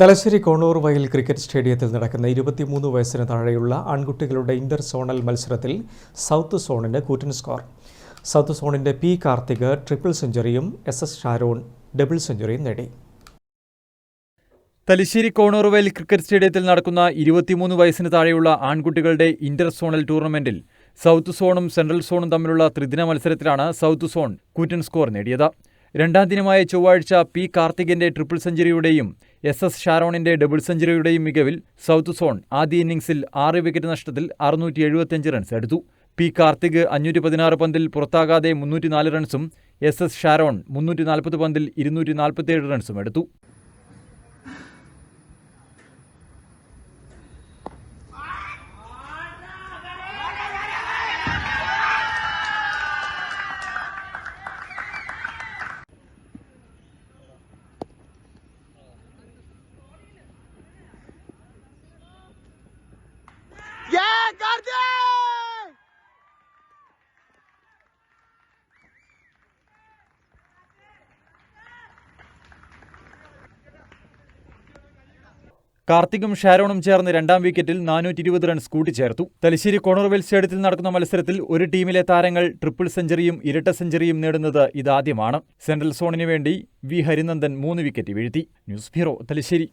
തലശ്ശേരി കോണൂർ വയൽ ക്രിക്കറ്റ് സ്റ്റേഡിയത്തിൽ നടക്കുന്ന ഇരുപത്തിമൂന്ന് വയസ്സിന് താഴെയുള്ള ആൺകുട്ടികളുടെ ഇന്റർ സോണൽ മത്സരത്തിൽ സൗത്ത് സോണിന് കൂറ്റൻ സ്കോർ. സൗത്ത് സോണിന്റെ പി കാർത്തിക് ട്രിപ്പിൾ സെഞ്ചുറിയും എസ് എസ് ഷാരോൺ ഡബിൾ സെഞ്ചുറിയും നേടി. തലശ്ശേരി കോണൂർവയൽ ക്രിക്കറ്റ് സ്റ്റേഡിയത്തിൽ നടക്കുന്ന ഇരുപത്തിമൂന്ന് വയസ്സിന് താഴെയുള്ള ആൺകുട്ടികളുടെ ഇന്റർ സോണൽ ടൂർണമെന്റിൽ സൗത്ത് സോണും സെൻട്രൽ സോണും തമ്മിലുള്ള ത്രിദിന മത്സരത്തിലാണ് സൗത്ത് സോൺ കൂറ്റൻ സ്കോർ നേടിയത്. രണ്ടാം ദിനമായ ചൊവ്വാഴ്ച പി കാർത്തികിന്റെ ട്രിപ്പിൾ സെഞ്ചുറിയുടെയും എസ് എസ് ഷാരോണിന്റെ ഡബിൾ സെഞ്ചുറിയുടെയും മികവിൽ സൗത്ത് സോൺ ആദ്യ ഇന്നിംഗ്സിൽ ആറ് വിക്കറ്റ് നഷ്ടത്തിൽ അറുന്നൂറ്റി എഴുപത്തിയഞ്ച് റൺസ് എടുത്തു. പി കാർത്തിക് അഞ്ഞൂറ്റി പതിനാറ് പന്തിൽ പുറത്താകാതെ മുന്നൂറ്റി നാല് റൺസും എസ് എസ് ഷാരോൺ മുന്നൂറ്റി നാൽപ്പത് പന്തിൽ ഇരുന്നൂറ്റി നാൽപ്പത്തിയേഴ് റൺസും എടുത്തു. കാർത്തികും ഷാരോണും ചേർന്ന് രണ്ടാം വിക്കറ്റിൽ നാനൂറ്റി ഇരുപത് റൺസ് കൂട്ടിച്ചേർത്തു. തലശ്ശേരി കോണർവെൽ സ്റ്റേഡിയത്തിൽ നടക്കുന്ന മത്സരത്തിൽ ഒരു ടീമിലെ താരങ്ങൾ ട്രിപ്പിൾ സെഞ്ചറിയും ഇരട്ട സെഞ്ചറിയും നേടുന്നത് ഇതാദ്യമാണ്. സെൻട്രൽ സോണിന് വേണ്ടി വി ഹരിനന്ദൻ മൂന്ന് വിക്കറ്റ് വീഴ്ത്തി. News bureau Thalassery.